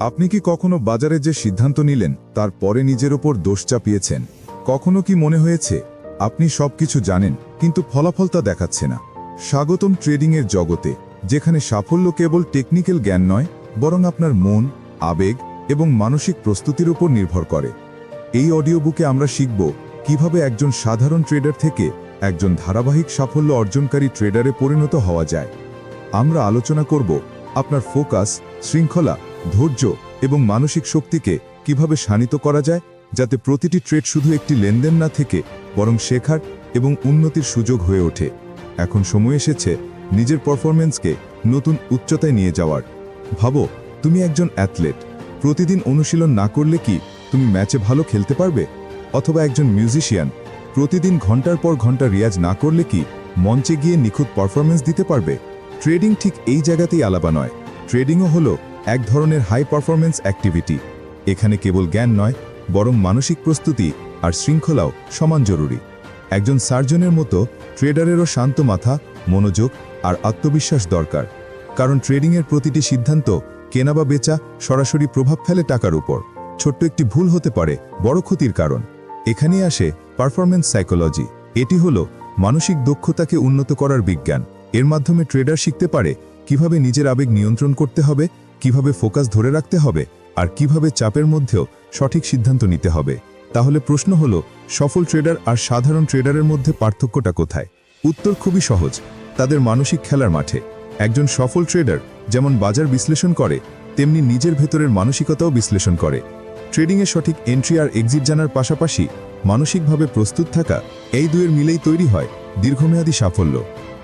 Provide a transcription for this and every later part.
আপনি কি কখনো বাজারে যে সিদ্ধান্ত নিলেন, তার পরে নিজের ওপর দোষ চাপিয়েছেন? কখনো কি মনে হয়েছে, আপনি সবকিছু জানেন, কিন্তু ফলাফল তা দেখাচ্ছে না? স্বাগতম ট্রেডিংয়ের জগতে, যেখানে সাফল্য কেবল টেকনিক্যাল জ্ঞান নয়, বরং আপনার মন, আবেগ এবং মানসিক প্রস্তুতির উপর নির্ভর করে। এই অডিও বুকে আমরা শিখব, কীভাবে একজন সাধারণ ট্রেডার থেকে একজন ধারাবাহিক সাফল্য অর্জনকারী ট্রেডারে পরিণত হওয়া যায়। আমরা আলোচনা করব, আপনার ফোকাস, শৃঙ্খলা ধৈর্য এবং মানসিক শক্তিকে কীভাবে শানিত করা যায়, যাতে প্রতিটি ট্রেড শুধু একটি লেনদেন না থেকে বরং শেখার এবং উন্নতির সুযোগ হয়ে ওঠে। এখন সময় এসেছে নিজের পারফরমেন্সকে নতুন উচ্চতায় নিয়ে যাওয়ার। ভাবো, তুমি একজন অ্যাথলেট প্রতিদিন অনুশীলন না করলে কি তুমি ম্যাচে ভালো খেলতে পারবে? অথবা একজন মিউজিশিয়ান প্রতিদিন ঘণ্টার পর ঘণ্টা রিয়াজ না করলে কি মঞ্চে গিয়ে নিখুঁত পারফরমেন্স দিতে পারবে? ট্রেডিং ঠিক এই জায়গাতেই আলাপা নয়। ট্রেডিংও হলো এক ধরনের হাই পারফরমেন্স অ্যাক্টিভিটি এখানে কেবল জ্ঞান নয়, বরং মানসিক প্রস্তুতি আর শৃঙ্খলাও সমান জরুরি। একজন সার্জনের মতো ট্রেডারেরও শান্ত মাথা, মনোযোগ আর আত্মবিশ্বাস দরকার। কারণ ট্রেডিংয়ের প্রতিটি সিদ্ধান্ত কেনা বা বেচা সরাসরি প্রভাব ফেলে টাকার উপর। ছোট্ট একটি ভুল হতে পারে, বড় ক্ষতির কারণ। এখানেই আসে পারফরমেন্স সাইকোলজি এটি হলো মানসিক দক্ষতাকে উন্নত করার বিজ্ঞান। এর মাধ্যমে ট্রেডার শিখতে পারে কীভাবে নিজের আবেগ নিয়ন্ত্রণ করতে হবে কীভাবে ফোকাস ধরে রাখতে হবে আর কীভাবে চাপের মধ্যেও সঠিক সিদ্ধান্ত নিতে হবে? তাহলে প্রশ্ন হলো, সফল ট্রেডার আর সাধারণ ট্রেডারের মধ্যে পার্থক্যটা কোথায়? উত্তর খুবই সহজ, তাদের মানসিক খেলার মাঠে। একজন সফল ট্রেডার যেমন বাজার বিশ্লেষণ করে, তেমনি নিজের ভেতরের মানসিকতাও বিশ্লেষণ করে। ট্রেডিংয়ে সঠিক এন্ট্রি আর এক্সিট জানার পাশাপাশি মানসিকভাবে প্রস্তুত থাকা এই দুয়ের মিলেই তৈরি হয় দীর্ঘমেয়াদী সাফল্য।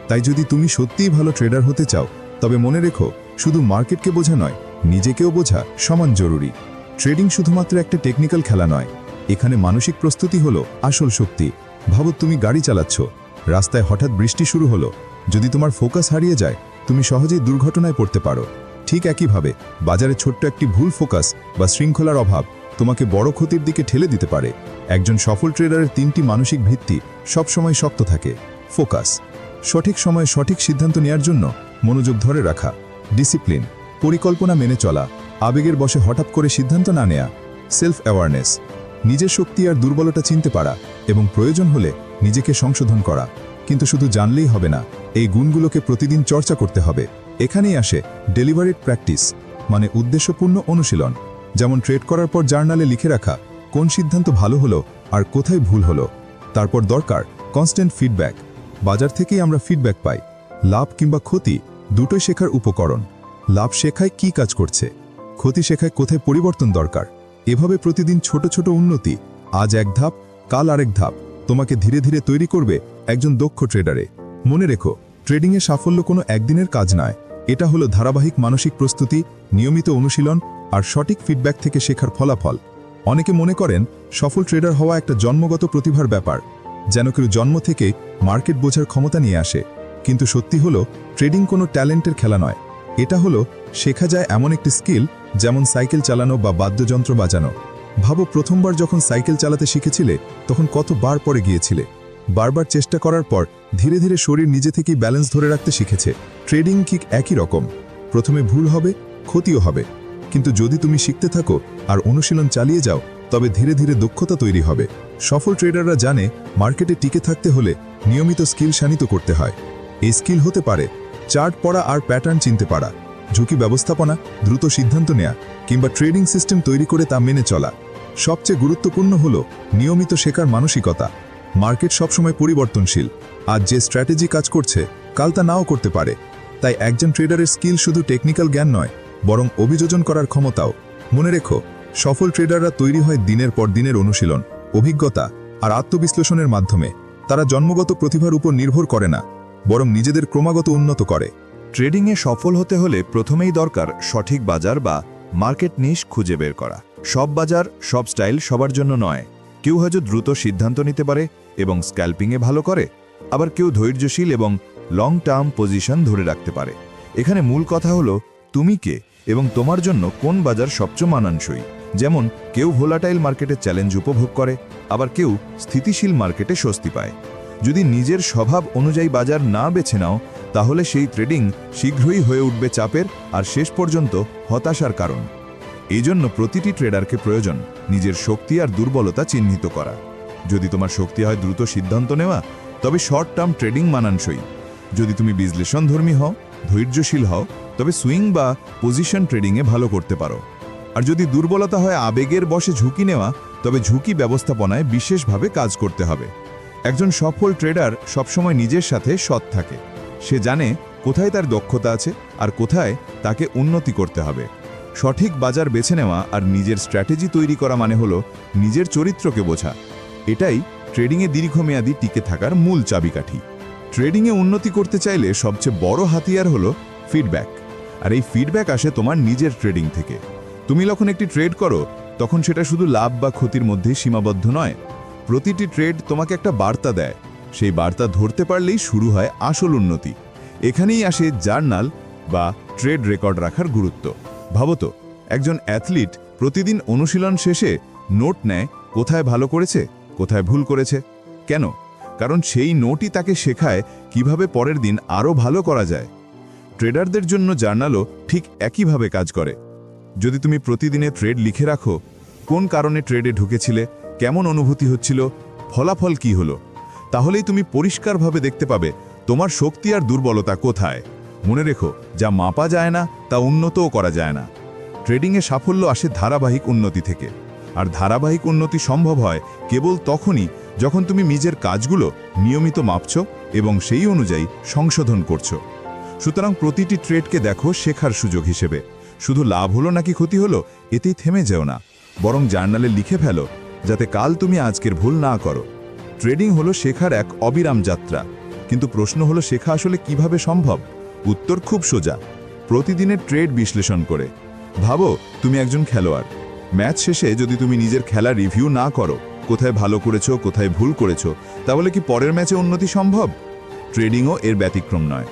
তাই যদি তুমি সত্যিই ভালো ট্রেডার হতে চাও, তবে মনে রেখো শুধু মার্কেটকে বোঝা নয়, নিজেকেও বোঝা সমান জরুরি। ট্রেডিং শুধুমাত্র একটা টেকনিক্যাল খেলা নয়, এখানে মানসিক প্রস্তুতি হলো আসল শক্তি। ভাবো তুমি গাড়ি চালাচ্ছ, রাস্তায় হঠাৎ বৃষ্টি শুরু হলো, যদি তোমার ফোকাস হারিয়ে যায়, তুমি সহজেই দুর্ঘটনায় পড়তে পারো। ঠিক একইভাবে, বাজারে ছোট্ট একটি ভুল ফোকাস বা শৃঙ্খলার অভাব তোমাকে বড় ক্ষতির দিকে ঠেলে দিতে পারে। একজন সফল ট্রেডারের তিনটি মানসিক ভিত্তি সবসময় শক্ত থাকে। ফোকাস। সঠিক সময়ে সঠিক সিদ্ধান্ত নেয়ার জন্য মনোযোগ ধরে রাখা। ডিসিপ্লিন, পরিকল্পনা মেনে চলা, আবেগের বসে হঠাৎ করে সিদ্ধান্ত না নেয়া সেলফ অ্যাওয়ারনেস নিজের শক্তি আর দুর্বলতা চিনতে পারা এবং প্রয়োজন হলে নিজেকে সংশোধন করা। কিন্তু শুধু জানলেই হবে না, এই গুণগুলোকে প্রতিদিন চর্চা করতে হবে। এখানেই আসে ডেলিভারিড প্র্যাকটিস মানে উদ্দেশ্যপূর্ণ অনুশীলন, যেমন ট্রেড করার পর জার্নালে লিখে রাখা কোন সিদ্ধান্ত ভালো হলো আর কোথায় ভুল হলো। তারপর দরকার কনস্ট্যান্ট ফিডব্যাক বাজার থেকেই আমরা ফিডব্যাক পাই, লাভ কিংবা ক্ষতি দুটোই শেখার উপকরণ। লাভ শেখায় কি কাজ করছে? ক্ষতি শেখায় কোথায় পরিবর্তন দরকার? এভাবে প্রতিদিন ছোট ছোট উন্নতি, আজ এক ধাপ, কাল আরেক ধাপ, তোমাকে ধীরে ধীরে তৈরি করবে একজন দক্ষ ট্রেডারে মনে রেখো ট্রেডিংয়ে সাফল্য কোনো একদিনের কাজ নয়। এটা হলো ধারাবাহিক মানসিক প্রস্তুতি, নিয়মিত অনুশীলন আর সঠিক ফিডব্যাক থেকে শেখার ফলাফল। অনেকে মনে করেন, সফল ট্রেডার হওয়া একটা জন্মগত প্রতিভার ব্যাপার। যেন কেউ জন্ম থেকে মার্কেট বোঝার ক্ষমতা নিয়ে আসে। কিন্তু সত্যি হলো, ট্রেডিং কোনো ট্যালেন্টের খেলা নয়। এটা হলো, শেখা যায় এমন একটি স্কিল যেমন সাইকেল চালানো বা বাদ্যযন্ত্র বাজানো। ভাবো প্রথমবার যখন সাইকেল চালাতে শিখেছিলে, তখন কত বার পরে গিয়েছিলে। বারবার চেষ্টা করার পর, ধীরে ধীরে শরীর নিজে থেকেই ব্যালেন্স ধরে রাখতে শিখেছে। ট্রেডিং ঠিক একই রকম। প্রথমে ভুল হবে, ক্ষতিও হবে। কিন্তু যদি তুমি শিখতে থাকো আর অনুশীলন চালিয়ে যাও, তবে ধীরে ধীরে দক্ষতা তৈরি হবে। সফল ট্রেডাররা জানে মার্কেটে টিকে থাকতে হলে নিয়মিত স্কিল শানিত করতে হয়। এই স্কিল হতে পারে, চার্ট পড়া আর প্যাটার্ন চিনতে পারা, ঝুঁকি ব্যবস্থাপনা, দ্রুত সিদ্ধান্ত নেয়া, কিংবা ট্রেডিং সিস্টেম তৈরি করে তা মেনে চলা। সবচেয়ে গুরুত্বপূর্ণ হল নিয়মিত শেখার মানসিকতা। মার্কেট সবসময় পরিবর্তনশীল আজ যে স্ট্র্যাটেজি কাজ করছে, কাল তা নাও করতে পারে। তাই একজন ট্রেডারের স্কিল শুধু টেকনিক্যাল জ্ঞান নয়, বরং অভিযোজন করার ক্ষমতাও। মনে রেখো, সফল ট্রেডাররা তৈরি হয় দিনের পর দিনের অনুশীলন, অভিজ্ঞতা, আর আত্মবিশ্লেষণের মাধ্যমে। তারা জন্মগত প্রতিভার উপর নির্ভর করে না। বরং নিজেদের ক্রমাগত উন্নত করে। ট্রেডিংয়ে সফল হতে হলে প্রথমেই দরকার সঠিক বাজার বা মার্কেট নিশ খুঁজে বের করা। সব বাজার, সব স্টাইল সবার জন্য নয়। কেউ হয়তো দ্রুত সিদ্ধান্ত নিতে পারে এবং স্ক্যাল্পিংয়ে ভালো করে, আবার কেউ ধৈর্যশীল এবং লং টার্ম পজিশন ধরে রাখতে পারে। এখানে মূল কথা হলো, তুমি কে এবং তোমার জন্য কোন বাজার সবচেয়ে মানানসই? যেমন, কেউ ভোলাটাইল মার্কেটে চ্যালেঞ্জ উপভোগ করে, আবার কেউ স্থিতিশীল মার্কেটে স্বস্তি পায়। যদি নিজের স্বভাব অনুযায়ী বাজার না বেছে নাও, তাহলে সেই ট্রেডিং শীঘ্রই হয়ে উঠবে চাপের আর শেষ পর্যন্ত হতাশার কারণ। এই জন্য প্রতিটি ট্রেডারকে প্রয়োজন নিজের শক্তি আর দুর্বলতা চিহ্নিত করা। যদি তোমার শক্তি হয় দ্রুত সিদ্ধান্ত নেওয়া, তবে শর্ট টার্ম ট্রেডিং মানানসই। যদি তুমি বিশ্লেষণধর্মী হও, ধৈর্যশীল হও, তবে সুইং বা পজিশন ট্রেডিংয়ে ভালো করতে পারো। আর যদি দুর্বলতা হয় আবেগের বসে ঝুঁকি নেওয়া, তবে ঝুঁকি ব্যবস্থাপনায় বিশেষভাবে কাজ করতে হবে। একজন সফল ট্রেডার সবসময় নিজের সাথে সৎ থাকে। সে জানে কোথায় তার দক্ষতা আছে আর কোথায় তাকে উন্নতি করতে হবে। সঠিক বাজার বেছে নেওয়া আর নিজের স্ট্র্যাটেজি তৈরি করা মানে হলো নিজের চরিত্রকে বোঝা। এটাই ট্রেডিংয়ে দীর্ঘমেয়াদী টিকে থাকার মূল চাবিকাঠি। ট্রেডিংয়ে উন্নতি করতে চাইলে সবচেয়ে বড় হাতিয়ার হলো ফিডব্যাক আর এই ফিডব্যাক আসে তোমার নিজের ট্রেডিং থেকে। তুমি যখন একটি ট্রেড করো, তখন সেটা শুধু লাভ বা ক্ষতির মধ্যেই সীমাবদ্ধ নয় প্রতিটি ট্রেড তোমাকে একটা বার্তা দেয়। সেই বার্তা ধরতে পারলেই শুরু হয় আসল উন্নতি। এখানেই আসে জার্নাল বা ট্রেড রেকর্ড রাখার গুরুত্ব। ভাবো তো, একজন অ্যাথলিট প্রতিদিন অনুশীলন শেষে নোট নেয়, কোথায় ভালো করেছে, কোথায় ভুল করেছে। কেন? কারণ সেই নোটই তাকে শেখায় কীভাবে পরের দিন আরও ভালো করা যায়। ট্রেডারদের জন্য জার্নালও ঠিক একইভাবে কাজ করে। যদি তুমি প্রতিদিনে ট্রেড লিখে রাখো, কোন কারণে ট্রেডে ঢুকেছিলে কেমন অনুভূতি হচ্ছিল, ফলাফল কি হলো, তাহলেই তুমি পরিষ্কারভাবে দেখতে পাবে তোমার শক্তি আর দুর্বলতা কোথায়। মনে রেখো, যা মাপা যায় না, তা উন্নতও করা যায় না। ট্রেডিংয়ে সাফল্য আসে ধারাবাহিক উন্নতি থেকে। আর ধারাবাহিক উন্নতি সম্ভব হয় কেবল তখনই যখন তুমি নিজের কাজগুলো নিয়মিত মাপছ এবং সেই অনুযায়ী সংশোধন করছ। সুতরাং প্রতিটি ট্রেডকে দেখো শেখার সুযোগ হিসেবে। শুধু লাভ হলো নাকি ক্ষতি হলো, এতেই থেমে যেও না। বরং জার্নালে লিখে ফেলো যাতে কাল তুমি আজকের ভুল না করো। ট্রেডিং হলো শেখার এক অবিরাম যাত্রা। কিন্তু প্রশ্ন হলো শেখা আসলে কীভাবে সম্ভব? উত্তর খুব সোজা। প্রতিদিনের ট্রেড বিশ্লেষণ করে। ভাবো, তুমি একজন খেলোয়াড়। ম্যাচ শেষে যদি তুমি নিজের খেলা রিভিউ না করো, কোথায় ভালো করেছ, কোথায় ভুল করেছ, তাহলে কি পরের ম্যাচে উন্নতি সম্ভব? ট্রেডিংও এর ব্যতিক্রম নয়।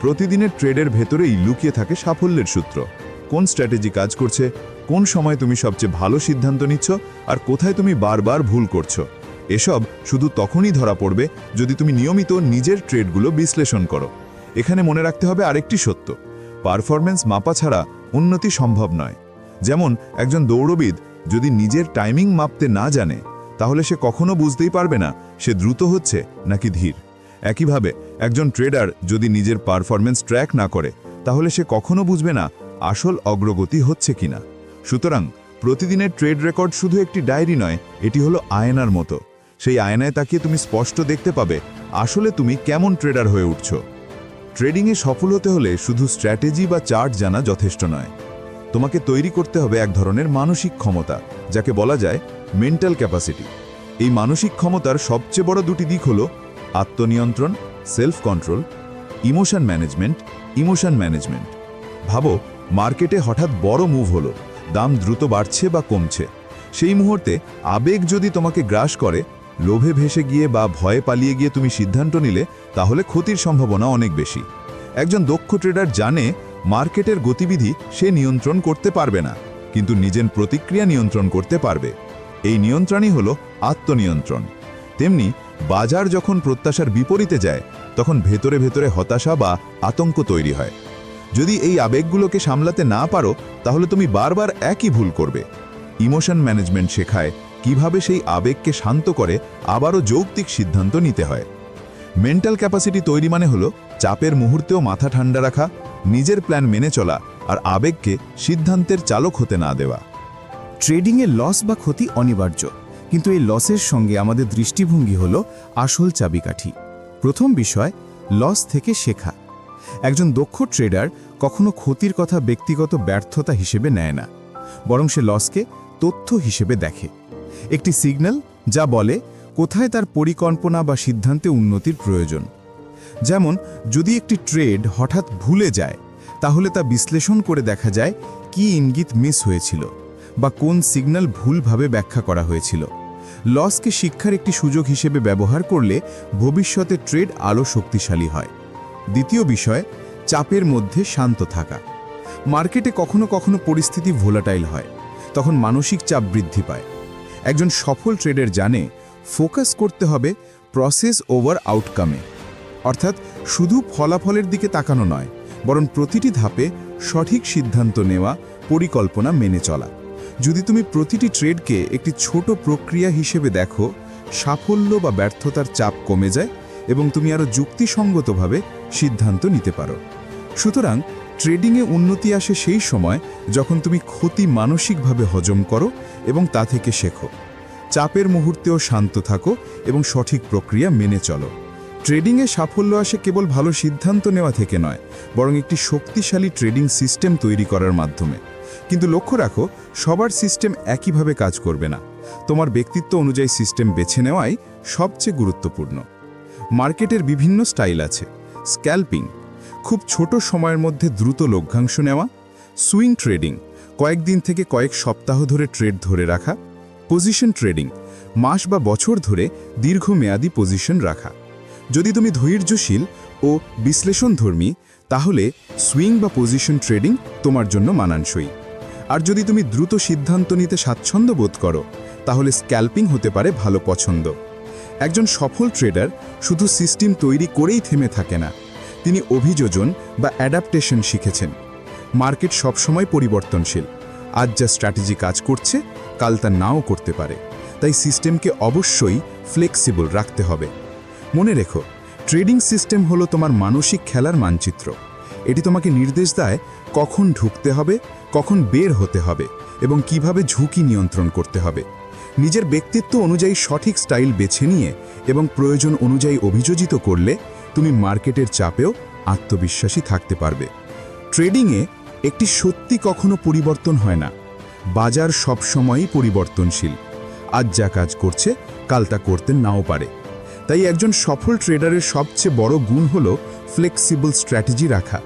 প্রতিদিনের ট্রেডের ভেতরেই লুকিয়ে থাকে সাফল্যের সূত্র। কোন স্ট্র্যাটেজি কাজ করছে, কোন সময় তুমি সবচেয়ে ভালো সিদ্ধান্ত নিচ্ছ আর কোথায় তুমি বারবার ভুল করছ। এসব শুধু তখনই ধরা পড়বে যদি তুমি নিয়মিত নিজের ট্রেডগুলো বিশ্লেষণ করো। এখানে মনে রাখতে হবে আরেকটি সত্য, পারফরম্যান্স মাপা ছাড়া উন্নতি সম্ভব নয়। যেমন একজন দৌড়বিদ যদি নিজের টাইমিং মাপতে না জানে, তাহলে সে কখনো বুঝতেই পারবে না সে দ্রুত হচ্ছে নাকি ধীর। একইভাবে একজন ট্রেডার যদি নিজের পারফরম্যান্স ট্র্যাক না করে, তাহলে সে কখনো বুঝবে না আসল অগ্রগতি হচ্ছে কিনা। সুতরাং প্রতিদিনের ট্রেড রেকর্ড শুধু একটি ডায়েরি নয়, এটি হলো আয়নার মতো। সেই আয়নায় তাকিয়ে তুমি স্পষ্ট দেখতে পাবে আসলে তুমি কেমন ট্রেডার হয়ে উঠছ। ট্রেডিংয়ে সফল হতে হলে শুধু স্ট্র্যাটেজি বা চার্ট জানা যথেষ্ট নয়। তোমাকে তৈরি করতে হবে এক ধরনের মানসিক ক্ষমতা, যাকে বলা যায় মেন্টাল ক্যাপাসিটি। এই মানসিক ক্ষমতার সবচেয়ে বড় দুটি দিক হল আত্মনিয়ন্ত্রণ, self control, emotion management emotion management. ভাবো মার্কেটে হঠাৎ বড় মুভ হলো। দাম দ্রুত বাড়ছে বা কমছে। সেই মুহূর্তে আবেগ যদি তোমাকে গ্রাস করে, লোভে ভেসে গিয়ে বা ভয়ে পালিয়ে গিয়ে তুমি সিদ্ধান্ত নিলে, তাহলে ক্ষতির সম্ভাবনা অনেক বেশি। একজন দক্ষ ট্রেডার জানে মার্কেটের গতিবিধি সে নিয়ন্ত্রণ করতে পারবে না, কিন্তু নিজের প্রতিক্রিয়া নিয়ন্ত্রণ করতে পারবে। এই নিয়ন্ত্রণই হল আত্মনিয়ন্ত্রণ। তেমনি বাজার যখন প্রত্যাশার বিপরীতে যায়, তখন ভেতরে ভেতরে হতাশা বা আতঙ্ক তৈরি হয়। যদি এই আবেগগুলোকে সামলাতে না পারো, তাহলে তুমি বারবার একই ভুল করবে। ইমোশন ম্যানেজমেন্ট শেখায় কীভাবে সেই আবেগকে শান্ত করে আবারও যৌক্তিক সিদ্ধান্ত নিতে হয়। মেন্টাল ক্যাপাসিটি তৈরি মানে হলো চাপের মুহূর্তেও মাথা ঠান্ডা রাখা, নিজের প্ল্যান মেনে চলা আর আবেগকে সিদ্ধান্তের চালক হতে না দেওয়া। ট্রেডিংয়ে লস বা ক্ষতি অনিবার্য, কিন্তু এই লসের সঙ্গে আমাদের দৃষ্টিভঙ্গি হল আসল চাবিকাঠি। প্রথম বিষয়, লস থেকে শেখা। একজন দক্ষ ট্রেডার কখনো ক্ষতির কথা ব্যক্তিগত ব্যর্থতা হিসেবে নেয় না, বরং সে লসকে তথ্য হিসেবে দেখে। একটি সিগন্যাল যা বলে কোথায় তার পরিকল্পনা বা সিদ্ধান্তে উন্নতির প্রয়োজন। যেমন, যদি একটি ট্রেড হঠাৎ ভুলে যায়, তাহলে তা বিশ্লেষণ করে দেখা যায় কি ইঙ্গিত মিস হয়েছিল বা কোন সিগন্যাল ভুলভাবে ব্যাখ্যা করা হয়েছিল। লসকে শিক্ষার একটি সুযোগ হিসেবে ব্যবহার করলে ভবিষ্যতে ট্রেড আরও শক্তিশালী হয়। দ্বিতীয় বিষয়, চাপের মধ্যে শান্ত থাকা। মার্কেটে কখনো কখনো পরিস্থিতি ভোলাটাইল হয়, তখন মানসিক চাপ বৃদ্ধি পায়। একজন সফল ট্রেডার জানে, ফোকাস করতে হবে প্রসেস ওভার আউটকামে। অর্থাৎ শুধু ফলাফলের দিকে তাকানো নয়, বরং প্রতিটি ধাপে সঠিক সিদ্ধান্ত নেওয়া, পরিকল্পনা মেনে চলা। যদি তুমি প্রতিটি ট্রেডকে একটি ছোট প্রক্রিয়া হিসেবে দেখো, সাফল্য বা ব্যর্থতার চাপ কমে যায় এবং তুমি আরও যুক্তিসঙ্গতভাবে সিদ্ধান্ত নিতে পারো। সুতরাং ট্রেডিংয়ে উন্নতি আসে সেই সময় যখন তুমি ক্ষতি মানসিকভাবে হজম করো এবং তা থেকে শেখো। চাপের মুহূর্তেও শান্ত থাকো এবং সঠিক প্রক্রিয়া মেনে চলো। ট্রেডিংয়ে সাফল্য আসে কেবল ভালো সিদ্ধান্ত নেওয়া থেকে নয়, বরং একটি শক্তিশালী ট্রেডিং সিস্টেম তৈরি করার মাধ্যমে। কিন্তু লক্ষ্য রাখো, সবার সিস্টেম একইভাবে কাজ করবে না। তোমার ব্যক্তিত্ব অনুযায়ী সিস্টেম বেছে নেওয়াই সবচেয়ে গুরুত্বপূর্ণ। মার্কেটের বিভিন্ন স্টাইল আছে। স্ক্যাল্পিং, খুব ছোট সময়ের মধ্যে দ্রুত লভ্যাংশ নেওয়া, সুইং ট্রেডিং, কয়েকদিন থেকে কয়েক সপ্তাহ ধরে ট্রেড ধরে রাখা, পজিশন ট্রেডিং, মাস বা বছর ধরে দীর্ঘমেয়াদী পজিশন রাখা। যদি তুমি ধৈর্যশীল ও বিশ্লেষণধর্মী, তাহলে সুইং বা পজিশন ট্রেডিং তোমার জন্য মানানসই। আর যদি তুমি দ্রুত সিদ্ধান্ত নিতে স্বাচ্ছন্দ্য বোধ করো, তাহলে স্ক্যাল্পিং হতে পারে ভালো পছন্দ। একজন সফল ট্রেডার শুধু সিস্টেম তৈরি করেই থেমে থাকে না, তিনি অভিযোজন বা অ্যাডাপ্টেশন শিখেছেন। মার্কেট সবসময় পরিবর্তনশীল। আজ যা স্ট্র্যাটেজি কাজ করছে, কাল তা নাও করতে পারে। তাই সিস্টেমকে অবশ্যই ফ্লেক্সিবল রাখতে হবে। মনে রেখো ট্রেডিং সিস্টেম হলো তোমার মানসিক খেলার মানচিত্র। এটি তোমাকে নির্দেশ দেয় কখন ঢুকতে হবে, কখন বের হতে হবে এবং কীভাবে ঝুঁকি নিয়ন্ত্রণ করতে হবে। নিজের ব্যক্তিত্ব অনুযায়ী সঠিক স্টাইল বেছে নিয়ে এবং প্রয়োজন অনুযায়ী অভিযোজিত করলে তুমি মার্কেটের চাপেও আত্মবিশ্বাসী থাকতে পারবে। ট্রেডিংয়ে একটি সত্যি কখনো পরিবর্তন হয় না। বাজার সবসময়ই পরিবর্তনশীল। আজ যা কাজ করছে, কাল তা করতে নাও পারে। তাই একজন সফল ট্রেডারের সবচেয়ে বড় গুণ হল ফ্লেক্সিবল স্ট্র্যাটেজি রাখা।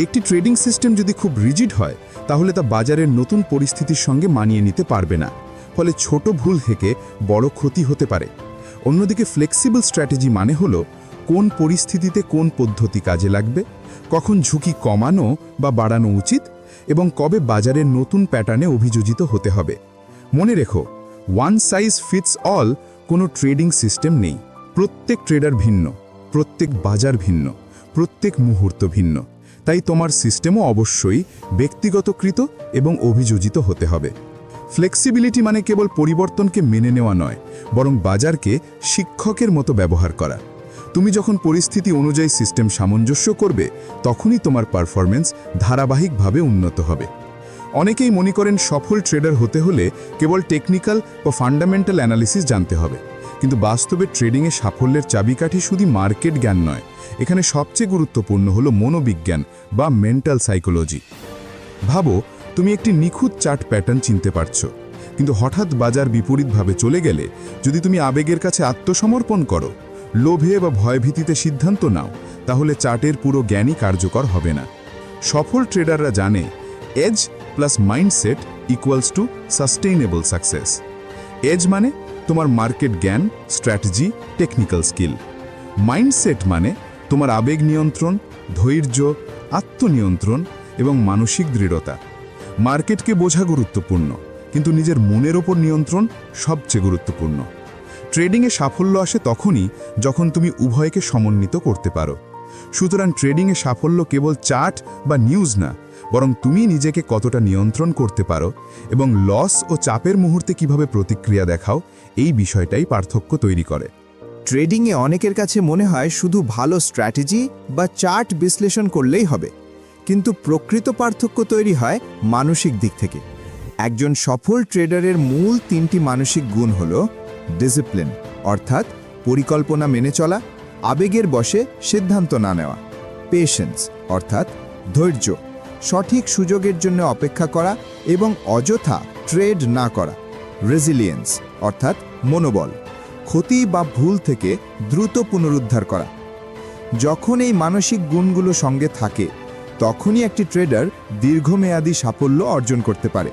একটি ট্রেডিং সিস্টেম যদি খুব রিজিড হয়, তাহলে তা বাজারের নতুন পরিস্থিতির সঙ্গে মানিয়ে নিতে পারবে না। ফলে ছোট ভুল থেকে বড় ক্ষতি হতে পারে। অন্যদিকে ফ্লেক্সিবল স্ট্র্যাটেজি মানে হলো কোন পরিস্থিতিতে কোন পদ্ধতি কাজে লাগবে, কখন ঝুঁকি কমানো বা বাড়ানো উচিত এবং কবে বাজারের নতুন প্যাটার্নে অভিযোজিত হতে হবে। মনে রেখো ওয়ান সাইজ ফিটস অল কোনো ট্রেডিং সিস্টেম নেই। প্রত্যেক ট্রেডার ভিন্ন, প্রত্যেক বাজার ভিন্ন, প্রত্যেক মুহূর্ত ভিন্ন। তাই তোমার সিস্টেমও অবশ্যই ব্যক্তিগতকৃত এবং অভিযোজিত হতে হবে। ফ্লেক্সিবিলিটি মানে কেবল পরিবর্তনকে মেনে নেওয়া নয়, বরং বাজারকে শিক্ষকের মতো ব্যবহার করা। তুমি যখন পরিস্থিতি অনুযায়ী সিস্টেম সামঞ্জস্য করবে, তখনই তোমার পারফরমেন্স ধারাবাহিকভাবে উন্নত হবে। অনেকেই মনে করেন সফল ট্রেডার হতে হলে কেবল টেকনিক্যাল ও ফান্ডামেন্টাল অ্যানালিসিস জানতে হবে। কিন্তু বাস্তবে ট্রেডিংয়ে সাফল্যের চাবিকাঠি শুধু মার্কেট জ্ঞান নয়, এখানে সবচেয়ে গুরুত্বপূর্ণ হলো মনোবিজ্ঞান বা মেন্টাল সাইকোলজি। ভাবো তুমি একটি নিখুঁত চার্ট প্যাটার্ন চিনতে পারছ। কিন্তু হঠাৎ বাজার বিপরীতভাবে চলে গেলে, যদি তুমি আবেগের কাছে আত্মসমর্পণ করো, লোভে বা ভয়ভীতিতে সিদ্ধান্ত নাও, তাহলে চার্টের পুরো জ্ঞানই কার্যকর হবে না। সফল ট্রেডাররা জানে, edge plus mindset equals to sustainable success. Edge মানে তোমার মার্কেট জ্ঞান, স্ট্র্যাটেজি, টেকনিক্যাল স্কিল। মাইন্ডসেট মানে তোমার আবেগ নিয়ন্ত্রণ, ধৈর্য, আত্মনিয়ন্ত্রণ এবং মানসিক দৃঢ়তা। মার্কেটকে বোঝা গুরুত্বপূর্ণ, কিন্তু নিজের মনের ওপর নিয়ন্ত্রণ সবচেয়ে গুরুত্বপূর্ণ। ট্রেডিংয়ে সাফল্য আসে তখনই যখন তুমি উভয়কে সমন্বিত করতে পারো। সুতরাং ট্রেডিংয়ে সাফল্য কেবল চার্ট বা নিউজ না, বরং তুমি নিজেকে কতটা নিয়ন্ত্রণ করতে পারো এবং লস ও চাপের মুহূর্তে কীভাবে প্রতিক্রিয়া দেখাও, এই বিষয়টাই পার্থক্য তৈরি করে। ট্রেডিংয়ে অনেকের কাছে মনে হয় শুধু ভালো স্ট্র্যাটেজি বা চার্ট বিশ্লেষণ করলেই হবে। কিন্তু প্রকৃত পার্থক্য তৈরি হয় মানসিক দিক থেকে। একজন সফল ট্রেডারের মূল তিনটি মানসিক গুণ হল ডিসিপ্লিন অর্থাৎ পরিকল্পনা মেনে চলা, আবেগের বশে সিদ্ধান্ত না নেওয়া পেশেন্স অর্থাৎ ধৈর্য, সঠিক সুযোগের জন্য অপেক্ষা করা এবং অযথা ট্রেড না করা রেজিলিয়েন্স অর্থাৎ মনোবল, ক্ষতি বা ভুল থেকে দ্রুত পুনরুদ্ধার করা। যখন এই মানসিক গুণগুলো সঙ্গে থাকে তখনই একটি ট্রেডার দীর্ঘমেয়াদী সাফল্য অর্জন করতে পারে।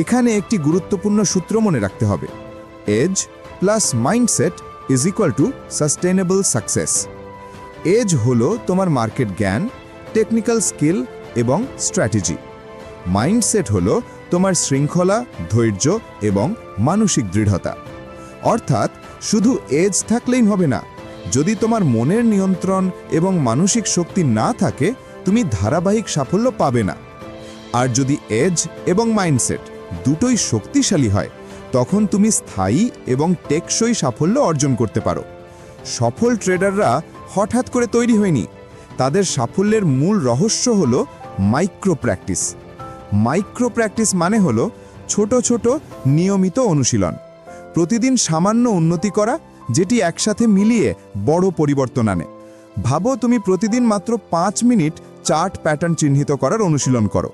এখানে একটি গুরুত্বপূর্ণ সূত্র মনে রাখতে হবে। Edge plus mindset is equal to sustainable success edge হল তোমার মার্কেট জ্ঞান টেকনিক্যাল স্কিল এবং স্ট্র্যাটেজি মাইন্ডসেট হল তোমার শৃঙ্খলা, ধৈর্য এবং মানসিক দৃঢ়তা। অর্থাৎ শুধু এজ থাকলেই হবে না, যদি তোমার মনের নিয়ন্ত্রণ এবং মানসিক শক্তি না থাকে তুমি ধারাবাহিক সাফল্য পাবে না। আর যদি এজ এবং মাইন্ডসেট দুটোই শক্তিশালী হয়, তখন তুমি স্থায়ী এবং টেকসই সাফল্য অর্জন করতে পারো। সফল ট্রেডাররা হঠাৎ করে তৈরি হয়নি। তাদের সাফল্যের মূল রহস্য হলো মাইক্রো প্র্যাকটিস মাইক্রো প্র্যাকটিস মানে হলো ছোট ছোট নিয়মিত অনুশীলন। প্রতিদিন সামান্য উন্নতি করা, যেটি একসাথে মিলিয়ে বড় পরিবর্তন আনে। ভাবো তুমি প্রতিদিন মাত্র পাঁচ মিনিট চার্ট প্যাটার্ন চিহ্নিত করার অনুশীলন করো।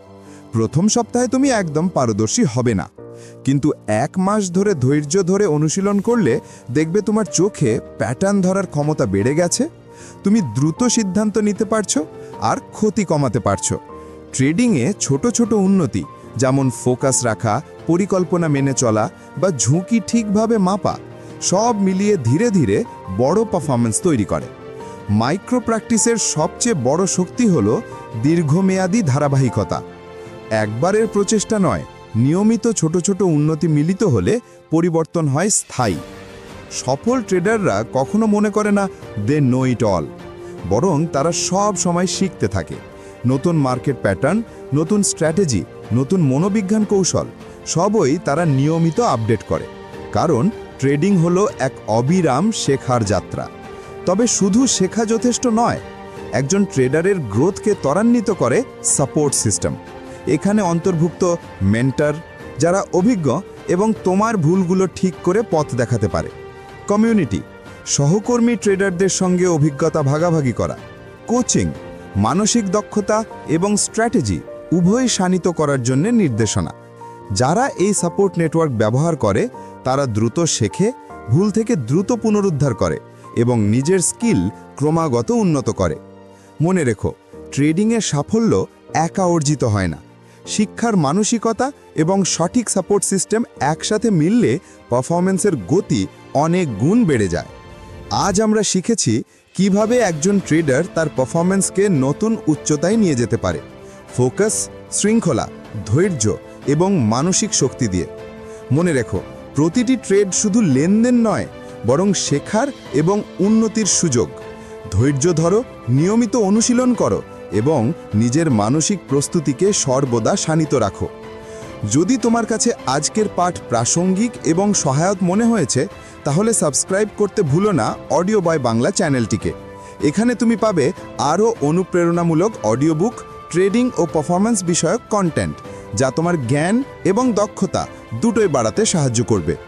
প্রথম সপ্তাহে তুমি একদম পারদর্শী হবে না। কিন্তু এক মাস ধরে ধৈর্য ধরে অনুশীলন করলে দেখবে তোমার চোখে প্যাটার্ন ধরার ক্ষমতা বেড়ে গেছে। তুমি দ্রুত সিদ্ধান্ত নিতে পারছ আর ক্ষতি কমাতে পারছ। ট্রেডিংয়ে ছোট ছোট উন্নতি, যেমন ফোকাস রাখা, পরিকল্পনা মেনে চলা বা ঝুঁকি ঠিকভাবে মাপা, সব মিলিয়ে ধীরে ধীরে বড় পারফরমেন্স তৈরি করে। মাইক্রো প্র্যাকটিসের সবচেয়ে বড় শক্তি হল দীর্ঘমেয়াদী ধারাবাহিকতা। একবারের প্রচেষ্টা নয়, নিয়মিত ছোট ছোট উন্নতি মিলিত হলে পরিবর্তন হয় স্থায়ী। সফল ট্রেডাররা কখনো মনে করে না, দে নো ইট অল। বরং তারা সব সময় শিখতে থাকে। নতুন মার্কেট প্যাটার্ন, নতুন স্ট্র্যাটেজি, নতুন মনোবিজ্ঞান কৌশল, সবই তারা নিয়মিত আপডেট করে। কারণ ট্রেডিং হলো এক অবিরাম শেখার যাত্রা। তবে শুধু শেখা যথেষ্ট নয়, একজন ট্রেডারের গ্রোথকে ত্বরান্বিত করে সাপোর্ট সিস্টেম। এখানে অন্তর্ভুক্ত মেন্টার, যারা অভিজ্ঞ এবং তোমার ভুলগুলো ঠিক করে পথ দেখাতে পারে। কমিউনিটি, সহকর্মী ট্রেডারদের সঙ্গে অভিজ্ঞতা ভাগাভাগি করা। কোচিং, মানসিক দক্ষতা এবং স্ট্র্যাটেজি উভয় শানিত করার জন্য নির্দেশনা। যারা এই সাপোর্ট নেটওয়ার্ক ব্যবহার করে, তারা দ্রুত শেখে, ভুল থেকে দ্রুত পুনরুদ্ধার করে। এবং নিজের স্কিল ক্রমাগত উন্নত করে। মনে রেখো ট্রেডিংয়ের সাফল্য একা অর্জিত হয় না। শিক্ষার মানসিকতা এবং সঠিক সাপোর্ট সিস্টেম একসাথে মিললে পারফরমেন্সের গতি অনেক গুণ বেড়ে যায়। আজ আমরা শিখেছি কীভাবে একজন ট্রেডার তার পারফরমেন্সকে নতুন উচ্চতায় নিয়ে যেতে পারে। ফোকাস, শৃঙ্খলা, ধৈর্য এবং মানসিক শক্তি দিয়ে। মনে রেখো, প্রতিটি ট্রেড শুধু লেনদেন নয় বরং শেখার এবং উন্নতির সুযোগ। ধৈর্য ধরো, নিয়মিত অনুশীলন করো এবং নিজের মানসিক প্রস্তুতিকে সর্বদা শানিত রাখো। যদি তোমার কাছে আজকের পাঠ প্রাসঙ্গিক এবং সহায়ক মনে হয়েছে, তাহলে সাবস্ক্রাইব করতে ভুলো না অডিও বয় বাংলা চ্যানেলটিকে। এখানে তুমি পাবে আরও অনুপ্রেরণামূলক অডিও বুক ট্রেডিং ও পারফরম্যান্স বিষয়ক কন্টেন্ট, যা তোমার জ্ঞান এবং দক্ষতা দুটোই বাড়াতে সাহায্য করবে।